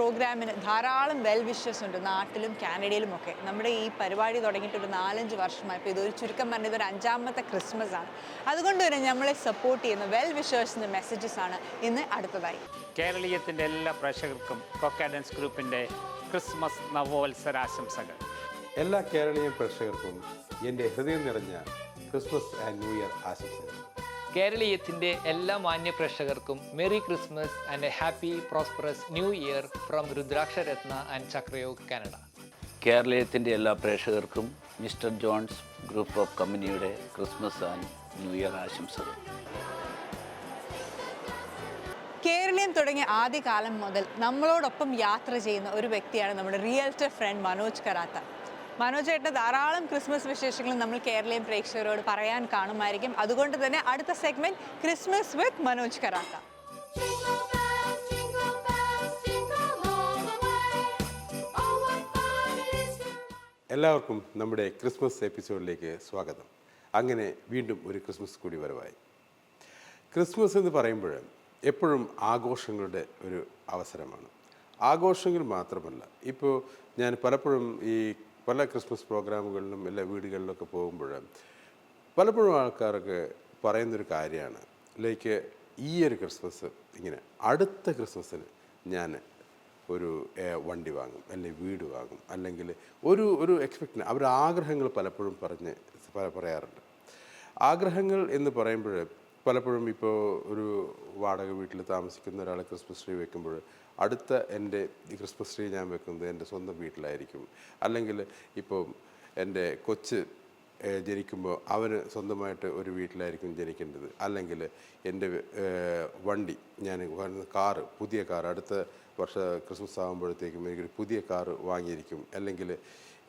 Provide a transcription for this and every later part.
പ്രോഗ്രാമിന് ധാരാളം well wishes ഉണ്ട് നാട്ടിലും കാനഡയിലും ഒക്കെ നമ്മുടെ ഈ പരിപാടി തുടങ്ങിയിട്ട് ഒരു നാലഞ്ച് വർഷമായി ഇപ്പോൾ ഇതൊരു ചുരുക്കം പറഞ്ഞത് ഒരു അഞ്ചാമത്തെ ക്രിസ്മസ് ആണ്. അതുകൊണ്ട് തന്നെ നമ്മളെ സപ്പോർട്ട് ചെയ്യുന്ന വെൽ വിഷേഴ്സിന്റെ മെസ്സേജസ് ആണ് ഇന്ന് അടുത്തതായി. കേരളീയത്തിന്റെ എല്ലാ പ്രേക്ഷകർക്കും കൊക്കാഡൻസ് ഗ്രൂപ്പിന്റെ ക്രിസ്മസ് നവവത്സരാശംസകൾ എല്ലാ കേരളീയ പ്രേക്ഷകർക്കും എന്റെ ഹൃദയം നിറഞ്ഞ ക്രിസ്മസ് ആൻഡ് ന്യൂ ഇയർ ആശംസകൾ. കേരളീയത്തിന്റെ എല്ലാ മാന്യ പ്രേക്ഷകർക്കും merry Christmas and a happy prosperous new year from Rudraksharatna and Chakrayog Canada കേരളീയത്തിന്റെ എല്ലാ പ്രേക്ഷകർക്കും മിസ്റ്റർ ജോൺസ് ഗ്രൂപ്പ് ഓഫ് കമ്പനിയുടെ ക്രിസ്മസ് ആൻഡ് ന്യൂ ഇയർ ആശംസകൾ. കേരളീയം തുടങ്ങിയ ആദ്യകാലം മുതൽ നമ്മളോടൊപ്പം യാത്ര ചെയ്യുന്ന ഒരു വ്യക്തിയാണ് നമ്മുടെ റിയൽറ്റർ ഫ്രണ്ട് മനോജ് കരാത്ത. മനോജ് ചേട്ടന്റെ ധാരാളം ക്രിസ്മസ് വിശേഷങ്ങൾ നമ്മൾ കേരളീയ പ്രേക്ഷകരോട് പറയാൻ കാണുമായിരിക്കും. അതുകൊണ്ട് തന്നെ അടുത്ത segment Christmas with Manoj to എല്ലാവർക്കും നമ്മുടെ ക്രിസ്മസ് എപ്പിസോഡിലേക്ക് സ്വാഗതം. അങ്ങനെ വീണ്ടും ഒരു ക്രിസ്മസ് കൂടി വരവായി. ക്രിസ്മസ് എന്ന് പറയുമ്പോൾ എപ്പോഴും ആഘോഷങ്ങളുടെ ഒരു അവസരമാണ്. ആഘോഷങ്ങൾ മാത്രമല്ല ഇപ്പോൾ ഞാൻ പലപ്പോഴും ഈ പല ക്രിസ്മസ് പ്രോഗ്രാമുകളിലും എല്ലാ വീടുകളിലൊക്കെ പോകുമ്പോൾ പലപ്പോഴും ആൾക്കാർക്ക് പറയുന്നൊരു കാര്യമാണ്. ലൈക്ക് ഈ ഒരു ക്രിസ്മസ് ഇങ്ങനെ അടുത്ത ക്രിസ്മസിന് ഞാൻ ഒരു വണ്ടി വാങ്ങും അല്ലെങ്കിൽ വീട് വാങ്ങും അല്ലെങ്കിൽ ഒരു ഒരു എക്സ്പെക്ട് അവർ ആഗ്രഹങ്ങൾ പലപ്പോഴും പറഞ്ഞ് പറയാറുണ്ട്. ആഗ്രഹങ്ങൾ എന്ന് പറയുമ്പോൾ പലപ്പോഴും ഇപ്പോൾ ഒരു വാടക വീട്ടിൽ താമസിക്കുന്ന ഒരാൾ ക്രിസ്മസ് ട്രീ വെക്കുമ്പോൾ അടുത്ത എന്റെ ക്രിസ്മസ് ട്രീ ഞാൻ വെക്കുന്നത് എന്റെ സ്വന്തം വീട്ടിലായിരിക്കും. അല്ലെങ്കിൽ ഇപ്പോൾ എന്റെ കൊച്ച് ജനിക്കുമ്പോൾ അവന് സ്വന്തമായിട്ട് ഒരു വീട്ടിലായിരിക്കും ജനിക്കേണ്ടത്. അല്ലെങ്കിൽ എന്റെ വണ്ടി ഞാൻ കാറ് പുതിയ കാർ അടുത്ത വർഷ ക്രിസ്മസ് ആകുമ്പോഴത്തേക്കും എനിക്കൊരു പുതിയ കാർ വാങ്ങിയിരിക്കും. അല്ലെങ്കിൽ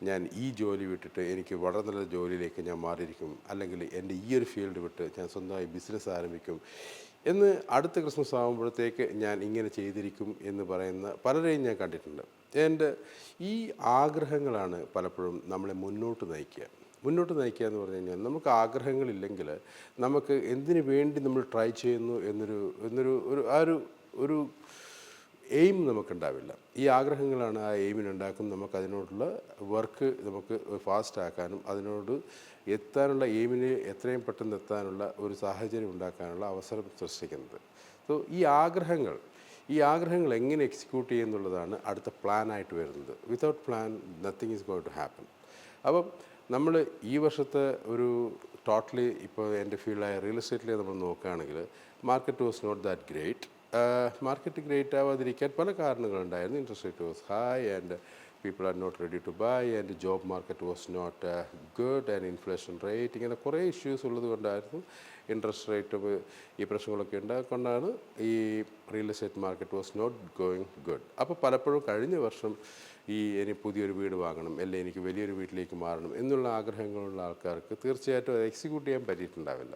ഞാൻ ഈ ജോലി വിട്ടിട്ട് എനിക്ക് വളരെ നല്ല ജോലിയിലേക്ക് ഞാൻ മാറിയിരിക്കും. അല്ലെങ്കിൽ എന്റെ ഈ ഒരു ഫീൽഡ് വിട്ട് ഞാൻ സ്വന്തമായി ബിസിനസ് ആരംഭിക്കും. എന്ന് അടുത്ത ക്രിസ്മസ് ആകുമ്പോഴത്തേക്ക് ഞാൻ ഇങ്ങനെ ചെയ്തിരിക്കും എന്ന് പറയുന്ന പലരെയും ഞാൻ കണ്ടിട്ടുണ്ട്. എന്റെ ഈ ആഗ്രഹങ്ങളാണ് പലപ്പോഴും നമ്മളെ മുന്നോട്ട് നയിക്കുക. മുന്നോട്ട് നയിക്കുക എന്ന് പറഞ്ഞു കഴിഞ്ഞാൽ നമുക്ക് ആഗ്രഹങ്ങളില്ലെങ്കിൽ നമുക്ക് എന്തിനു വേണ്ടി നമ്മൾ ട്രൈ ചെയ്യുന്നു എന്നൊരു എന്നൊരു ഒരു ആ ഒരു ഒരു എയിം നമുക്കുണ്ടാവില്ല. ഈ ആഗ്രഹങ്ങളാണ് ആ എയിമിനുണ്ടാക്കുന്നത് നമുക്ക് അതിനോടുള്ള വർക്ക് നമുക്ക് ഫാസ്റ്റ് ആക്കാനും അതിനോട് എത്താനുള്ള എയിമിന് എത്രയും പെട്ടെന്ന് എത്താനുള്ള ഒരു സാഹചര്യം ഉണ്ടാക്കാനുള്ള അവസരം സൃഷ്ടിക്കുന്നത്. സോ ഈ ആഗ്രഹങ്ങൾ ഈ ആഗ്രഹങ്ങൾ എങ്ങനെ എക്സിക്യൂട്ട് ചെയ്യുന്നുള്ളതാണ് അടുത്ത പ്ലാനായിട്ട് വരുന്നത്. Without plan nothing is going to happen അപ്പം നമ്മൾ ഈ വർഷത്തെ ഒരു ടോട്ടലി ഇപ്പോൾ എന്റെ ഫീൽഡായ റിയൽ എസ്റ്റേറ്റിൽ നമ്മൾ നോക്കുകയാണെങ്കിൽ market was not that great market great ആവാതിരിക്കാൻ പല കാരണങ്ങളുണ്ടായിരുന്നു. Interest rate was high and people are not ready to buy and job market was not good and inflation rate ഇങ്ങനെ കുറേ ഇഷ്യൂസ് ഉള്ളത് കൊണ്ടായിരുന്നു. ഇൻട്രസ്റ്റ് റേറ്റും ഈ പ്രശ്നങ്ങളൊക്കെ ഉണ്ടായിക്കൊണ്ടാണ് ഈ real estate market was not going good അപ്പോൾ പലപ്പോഴും കഴിഞ്ഞ വർഷം ഈ ഇനി പുതിയൊരു വീട് വാങ്ങണം അല്ലെങ്കിൽ എനിക്ക് വലിയൊരു വീട്ടിലേക്ക് മാറണം എന്നുള്ള ആഗ്രഹങ്ങളുള്ള ആൾക്കാർക്ക് തീർച്ചയായിട്ടും അത് എക്സിക്യൂട്ട് ചെയ്യാൻ പറ്റിയിട്ടുണ്ടാവില്ല.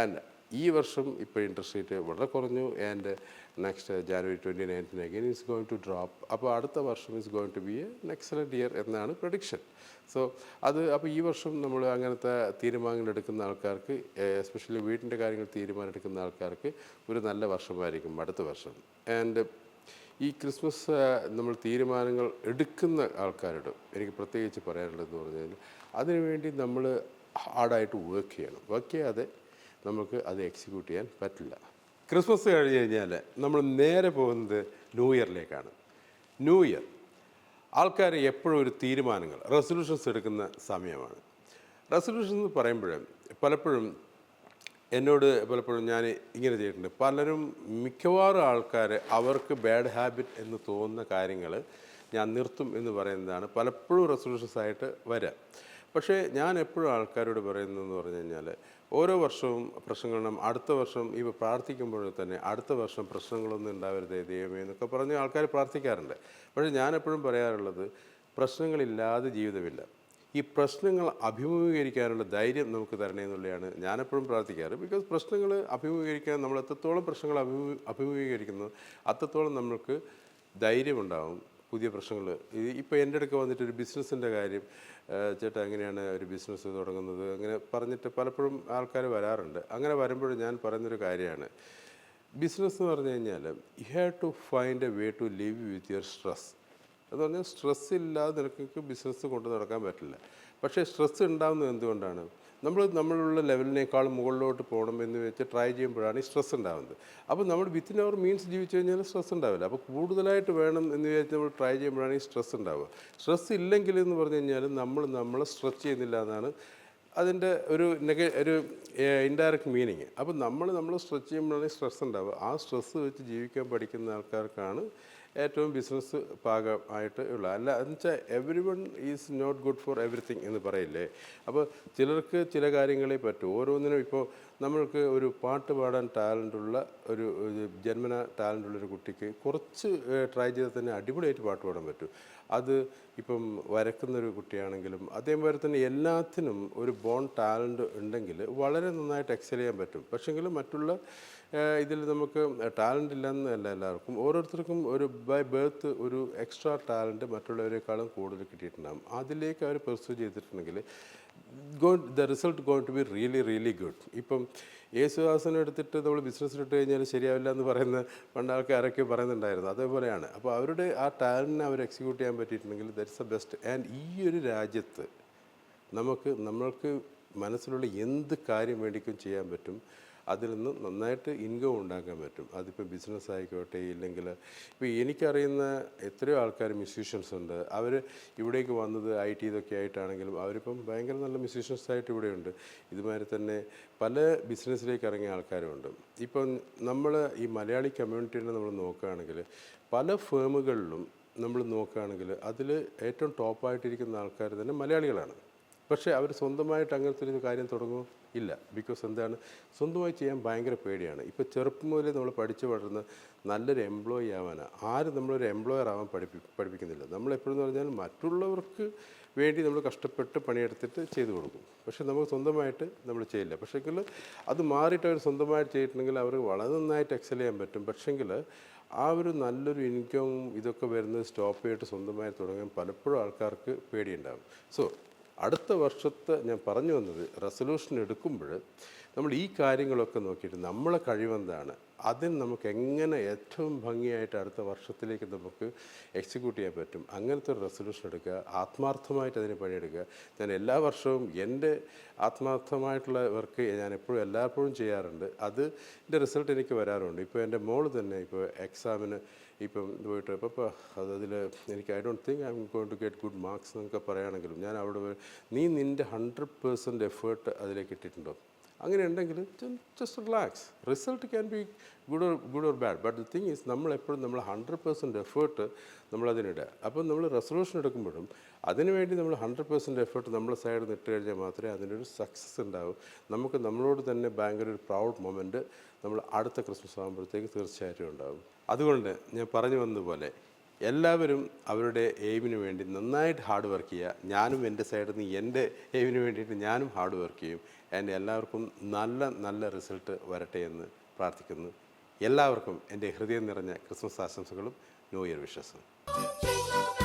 ആൻഡ് ഈ വർഷം ഇപ്പോൾ ഇൻട്രസ്റ്റ് റേറ്റ് വളരെ കുറഞ്ഞു. And next January twenty nineteen again is going to drop അപ്പോൾ അടുത്ത വർഷം is going to be a excellent year എന്നാണ് പ്രഡിക്ഷൻ സോ അത് അപ്പോൾ ഈ വർഷം നമ്മൾ അങ്ങനത്തെ തീരുമാനങ്ങൾ എടുക്കുന്ന ആൾക്കാർക്ക് എസ്പെഷ്യലി വീടിന്റെ കാര്യങ്ങൾ തീരുമാനം എടുക്കുന്ന ആൾക്കാർക്ക് ഒരു നല്ല വർഷമായിരിക്കും അടുത്ത വർഷം. ആൻഡ് ഈ ക്രിസ്മസ് നമ്മൾ തീരുമാനങ്ങൾ എടുക്കുന്ന ആൾക്കാരോട് എനിക്ക് പ്രത്യേകിച്ച് പറയാനുള്ളതെന്ന് പറഞ്ഞു കഴിഞ്ഞാൽ അതിനുവേണ്ടി നമ്മൾ ഹാർഡായിട്ട് വർക്ക് ചെയ്യണം. വർക്ക് ചെയ്യാതെ നമുക്ക് അത് എക്സിക്യൂട്ട് ചെയ്യാൻ പറ്റില്ല. ക്രിസ്മസ് കഴിഞ്ഞ് കഴിഞ്ഞാൽ നമ്മൾ നേരെ പോകുന്നത് ന്യൂ ഇയറിലേക്കാണ് ന്യൂ ഇയർ ആൾക്കാർ എപ്പോഴും ഒരു തീരുമാനങ്ങൾ റെസൊല്യൂഷൻസ് എടുക്കുന്ന സമയമാണ്. റെസൊല്യൂഷൻ എന്ന് പറയുമ്പോഴും പലപ്പോഴും എന്നോട് പലപ്പോഴും ഞാൻ ഇങ്ങനെ ചെയ്തിട്ടുണ്ട്. പലരും മിക്കവാറും ആൾക്കാർ അവർക്ക് ബാഡ് ഹാബിറ്റ് എന്ന് തോന്നുന്ന കാര്യങ്ങൾ ഞാൻ നിർത്തും എന്ന് പറയുന്നതാണ് പലപ്പോഴും റെസൊല്യൂഷൻസ് ആയിട്ട് വരിക പക്ഷേ ഞാൻ എപ്പോഴും ആൾക്കാരോട് പറയുന്നതെന്ന് പറഞ്ഞു കഴിഞ്ഞാൽ ഓരോ വർഷവും പ്രശ്നങ്ങളും അടുത്ത വർഷം ഇവ പ്രാർത്ഥിക്കുമ്പോൾ തന്നെ അടുത്ത വർഷം പ്രശ്നങ്ങളൊന്നും ഉണ്ടാവരുതേ ദൈവമേ എന്നൊക്കെ പറഞ്ഞ് ആൾക്കാർ പ്രാർത്ഥിക്കാറുണ്ട്. പക്ഷേ ഞാൻ എപ്പോഴും പറയാറുള്ളത് പ്രശ്നങ്ങളില്ലാതെ ജീവിതമില്ല. ഈ പ്രശ്നങ്ങൾ അഭിമുഖീകരിക്കാനുള്ള ധൈര്യം നമുക്ക് തരണേ എന്നുള്ളതാണ് ഞാനെപ്പോഴും പ്രാർത്ഥിക്കാറ്. ബിക്കോസ് പ്രശ്നങ്ങൾ അഭിമുഖീകരിക്കാൻ നമ്മൾ എത്രത്തോളം പ്രശ്നങ്ങൾ അഭിമു അഭിമുഖീകരിക്കുന്നു അത്രത്തോളം നമ്മൾക്ക് ധൈര്യമുണ്ടാവും. പുതിയ പ്രശ്നങ്ങൾ. ഇപ്പോൾ എന്റെ അടുക്ക വന്നിട്ട് ഒരു ബിസിനസ്സിന്റെ കാര്യം ചേട്ടാ എങ്ങനെയാണ് ഒരു ബിസിനസ് തുടങ്ങുന്നത്? അങ്ങനെ പറഞ്ഞിട്ട് പലപ്പോഴും ആൾക്കാർ വരാറുണ്ട്. അങ്ങനെ വരുമ്പോൾ ഞാൻ പറയുന്നൊരു കാര്യമാണ്. ബിസിനസ് എന്ന് പറഞ്ഞു കഴിഞ്ഞാൽ you have to find a way to live with your stress എന്ന് പറഞ്ഞാൽ സ്ട്രെസ് ഇല്ലാതെ നിനക്ക് ബിസിനസ് കൊണ്ട് നടക്കാൻ പറ്റില്ല. പക്ഷേ സ്ട്രെസ് ഉണ്ടാകുന്നത് എന്തുകൊണ്ടാണ്? നമ്മൾ നമ്മളുള്ള ലെവലിനേക്കാൾ മുകളിലോട്ട് പോകണം എന്ന് വെച്ച് ട്രൈ ചെയ്യുമ്പോഴാണ് ഈ സ്ട്രെസ് ഉണ്ടാകുന്നത് അപ്പോൾ നമ്മൾ വിത്തിൻ അവർ മീൻസ് ജീവിച്ചു കഴിഞ്ഞാൽ സ്ട്രെസ് ഉണ്ടാവില്ല. അപ്പോൾ കൂടുതലായിട്ട് വേണം എന്ന് വിചാരിച്ച് നമ്മൾ ട്രൈ ചെയ്യുമ്പോഴാണ് ഈ സ്ട്രെസ് ഉണ്ടാവുക. സ്ട്രെസ് ഇല്ലെങ്കിൽ എന്ന് പറഞ്ഞു കഴിഞ്ഞാൽ നമ്മൾ നമ്മളെ സ്ട്രെച്ച് ചെയ്യുന്നില്ല എന്നാണ് അതിന്റെ ഒരു നെഗ ഒരു ഇൻഡയറക്റ്റ് മീനിങ് അപ്പോൾ നമ്മൾ നമ്മൾ സ്ട്രെച്ച് ചെയ്യുമ്പോഴാണ് സ്ട്രെസ് ഉണ്ടാവുക. ആ സ്ട്രെസ് വെച്ച് ജീവിക്കാൻ പഠിക്കുന്ന ആൾക്കാർക്കാണ് ഏറ്റവും ബിസിനസ് പാകമായിട്ട് ഉള്ള. അല്ല എന്ന് വെച്ചാൽ everyone is not good for everything എന്ന് പറയില്ലേ? അപ്പോൾ ചിലർക്ക് ചില കാര്യങ്ങളെ പറ്റൂ. ഓരോന്നിനും ഇപ്പോൾ നമ്മൾക്ക് ഒരു പാട്ട് പാടാൻ ടാലന്റുള്ള ഒരു ജന്മന ടാലന്റുള്ള ഒരു കുട്ടിക്ക് കുറച്ച് ട്രൈ ചെയ്താൽ തന്നെ അടിപൊളിയായിട്ട് പാട്ട് പാടാൻ പറ്റും. അത് ഇപ്പം വരക്കുന്നൊരു കുട്ടിയാണെങ്കിലും അതേപോലെ തന്നെ എല്ലാത്തിനും ഒരു ബോൺ ടാലന്റ് ഉണ്ടെങ്കിൽ വളരെ നന്നായിട്ട് എക്സൽ ചെയ്യാൻ പറ്റും. പക്ഷേങ്കിൽ മറ്റുള്ള ഇതിൽ നമുക്ക് ടാലന്റ് ഇല്ലെന്നല്ല എല്ലാവർക്കും. ഓരോരുത്തർക്കും ഒരു ബൈ ബേർത്ത് ഒരു എക്സ്ട്രാ ടാലന്റ് മറ്റുള്ളവരെക്കാളും കൂടുതൽ കിട്ടിയിട്ടുണ്ടാകും അതിലേക്ക് അവർ പെർസ്യൂ ചെയ്തിട്ടുണ്ടെങ്കിൽ go the result gone to be really really good ഇപ്പം യേശുദാസനെ എടുത്തിട്ട് നമ്മൾ ബിസിനസ്സിൽ ഇട്ട് കഴിഞ്ഞാൽ ശരിയാവില്ല എന്ന് പറയുന്ന പണ്ട് ആൾക്കാരൊക്കെ പറയുന്നുണ്ടായിരുന്നു. അതേപോലെയാണ്. അപ്പോൾ അവരുടെ ആ ടാലന്റിനെ അവർ എക്സിക്യൂട്ട് ചെയ്യാൻ പറ്റിയിട്ടുണ്ടെങ്കിൽ ദറ്റ്സ് എ ബെസ്റ്റ് ആൻഡ് ഈ ഒരു രാജ്യത്ത് നമുക്ക് നമ്മൾക്ക് മനസ്സിലുള്ള എന്ത് കാര്യം വേണ്ടിക്കും ചെയ്യാൻ പറ്റും? അതിൽ നിന്ന് നന്നായിട്ട് ഇൻകം ഉണ്ടാക്കാൻ പറ്റും. അതിപ്പോൾ ബിസിനസ് ആയിക്കോട്ടെ ഇല്ലെങ്കിൽ ഇപ്പോൾ എനിക്കറിയുന്ന എത്രയോ ആൾക്കാർ മ്യൂസീഷ്യൻസ് ഉണ്ട്. അവർ ഇവിടേക്ക് വന്നത് ഐ ടി ഇതൊക്കെ ആയിട്ടാണെങ്കിലും അവരിപ്പം ഭയങ്കര നല്ല മ്യൂസീഷ്യൻസ് ആയിട്ട് ഇവിടെയുണ്ട് ഇതുമാതിരി തന്നെ പല ബിസിനസ്സിലേക്ക് ഇറങ്ങിയ ആൾക്കാരുമുണ്ട് ഇപ്പം നമ്മൾ ഈ മലയാളി കമ്മ്യൂണിറ്റീനെ നമ്മൾ നോക്കുകയാണെങ്കിൽ പല ഫേമുകളിലും നമ്മൾ നോക്കുകയാണെങ്കിൽ അതിൽ ഏറ്റവും ടോപ്പായിട്ടിരിക്കുന്ന ആൾക്കാർ തന്നെ മലയാളികളാണ്. പക്ഷേ അവർ സ്വന്തമായിട്ട് അങ്ങനത്തെ ഒരു കാര്യം തുടങ്ങുമോ? ഇല്ല. ബിക്കോസ് എന്താണ്? സ്വന്തമായി ചെയ്യാൻ ഭയങ്കര പേടിയാണ്. ഇപ്പോൾ ചെറുപ്പം മുതലേ നമ്മൾ പഠിച്ചു വളർന്ന് നല്ലൊരു എംപ്ലോയി ആവാനാണ് ആരും നമ്മളൊരു എംപ്ലോയർ ആവാൻ പഠിപ്പി പഠിപ്പിക്കുന്നില്ല. നമ്മളെപ്പോഴെന്ന് പറഞ്ഞാൽ മറ്റുള്ളവർക്ക് വേണ്ടി നമ്മൾ കഷ്ടപ്പെട്ട് പണിയെടുത്തിട്ട് ചെയ്തു കൊടുക്കും. പക്ഷേ നമുക്ക് സ്വന്തമായിട്ട് നമ്മൾ ചെയ്യില്ല. പക്ഷേങ്കിൽ അത് മാറിയിട്ട് അവർ സ്വന്തമായിട്ട് ചെയ്തിട്ടുണ്ടെങ്കിൽ അവർക്ക് വളരെ നന്നായിട്ട് എക്സൽ ചെയ്യാൻ പറ്റും. പക്ഷേങ്കിൽ ആ ഒരു നല്ലൊരു ഇൻകം ഇതൊക്കെ വരുന്നത് സ്റ്റോപ്പ് ചെയ്തിട്ട് സ്വന്തമായി തുടങ്ങാൻ പലപ്പോഴും ആൾക്കാർക്ക് പേടിയുണ്ടാകും. സോ അടുത്ത വർഷത്തെ ഞാൻ പറഞ്ഞു വന്നത് റെസൊല്യൂഷൻ എടുക്കുമ്പോൾ നമ്മൾ ഈ കാര്യങ്ങളൊക്കെ നോക്കിയിട്ട് നമ്മളെ കഴിവെന്താണ് അതിന് നമുക്ക് എങ്ങനെ ഏറ്റവും ഭംഗിയായിട്ട് അടുത്ത വർഷത്തിലേക്ക് നമുക്ക് എക്സിക്യൂട്ട് ചെയ്യാൻ പറ്റും? അങ്ങനത്തെ ഒരു റെസൊല്യൂഷൻ എടുക്കുക ആത്മാർത്ഥമായിട്ട് അതിന് പണിയെടുക്കുക. ഞാൻ എല്ലാ വർഷവും എന്റെ ആത്മാർത്ഥമായിട്ടുള്ള വർക്ക് ഞാൻ എപ്പോഴും എല്ലായ്പ്പോഴും ചെയ്യാറുണ്ട്. അത് എന്റെ റിസൾട്ട് എനിക്ക് വരാറുണ്ട്. ഇപ്പോൾ എന്റെ മോൾ തന്നെ ഇപ്പോൾ എക്സാമിന് ഇപ്പം പോയിട്ട് ഇപ്പോൾ അതിൽ എനിക്ക് I don't think I am going to get good marks എന്നൊക്കെ പറയുകയാണെങ്കിലും ഞാൻ അവിടെ നീ നിന്റെ ഹൺഡ്രഡ് പേഴ്സന്റ് എഫേർട്ട് അതിലേക്ക് ഇട്ടിട്ടുണ്ടോ? അങ്ങനെ ഉണ്ടെങ്കിൽ just relax result can be good or good or bad but the thing is നമ്മൾ എപ്പോഴും നമ്മൾ ഹൺഡ്രഡ് പെർസെന്റ് എഫേർട്ട് നമ്മളതിനിടുക അപ്പം നമ്മൾ റെസൊല്യൂഷൻ എടുക്കുമ്പോഴും അതിനുവേണ്ടി നമ്മൾ ഹൺഡ്രഡ് പെർസെന്റ് എഫേർട്ട് നമ്മളെ സൈഡിൽ നിന്ന് ഇട്ട് കഴിഞ്ഞാൽ മാത്രമേ അതിനൊരു സക്സസ് ഉണ്ടാവും. നമുക്ക് നമ്മളോട് തന്നെ ഭയങ്കര ഒരു പ്രൗഡ് മൊമെന്റ് നമ്മൾ അടുത്ത ക്രിസ്മസ് ആകുമ്പോഴത്തേക്ക് തീർച്ചയായിട്ടും ഉണ്ടാകും അതുകൊണ്ട് ഞാൻ പറഞ്ഞു വന്നതുപോലെ എല്ലാവരും അവരുടെ എയിമിന് വേണ്ടി നന്നായിട്ട് ഹാർഡ് വർക്ക് ചെയ്യുക. ഞാനും എന്റെ സൈഡിൽ നിന്ന് എന്റെ എയിമിന് വേണ്ടിയിട്ട് ഞാനും ഹാർഡ് വർക്ക് ചെയ്യും. ആൻഡ് എല്ലാവർക്കും നല്ല നല്ല റിസൾട്ട് വരട്ടെ എന്ന് പ്രാർത്ഥിക്കുന്നു. എല്ലാവർക്കും എന്റെ ഹൃദയം നിറഞ്ഞ ക്രിസ്മസ് ആശംസകളും ന്യൂ ഇയർ Jingle